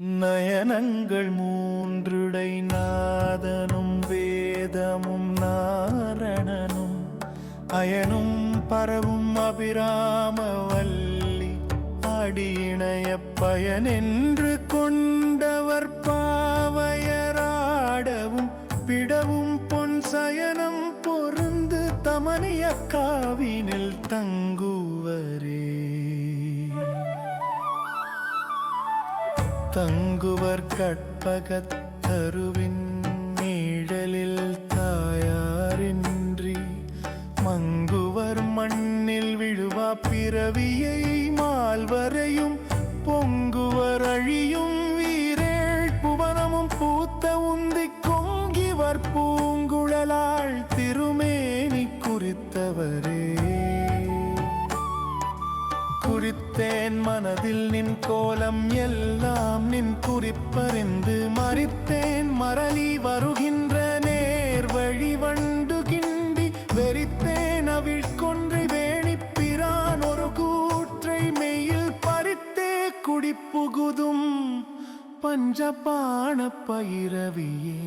நயனங்கள் மூன்றுடை நாதனும் வேதமும் நாரணனும் அயனும் பரவும் அபிராம வல்லி அடியிணைய பயனென்று கொண்டவர் பாவையராடவும் பிடவும் பொன் சயனம் பொருந்து தமனிய காவினில் தங்கும் தங்குவர் கற்பகத்தருவின் நீழலில் தாயாரின்றி மங்குவர் மண்ணில் விழுவா பிறவியை மால்வரையும் பொங்குவர் அழியும் வீரேழ் புவனமும் பூத்த உந்தி கொங்கிவர் பூங்குழலாள் திருமேனி குறித்தவரே. குறித்தேன் மனதில் நின் கோலம் எல்லாம் நின் குறிப்பறிந்து மறித்தேன். மரளி வருகின்ற நேர் வழி வண்டு கிண்டி வெறித்தேன். அவிழ்கொன்றை வேணிப்பிரான் ஒரு கூற்றை மெயில் பறித்தே. குடிப்புகுதும் பஞ்சபான பைரவியே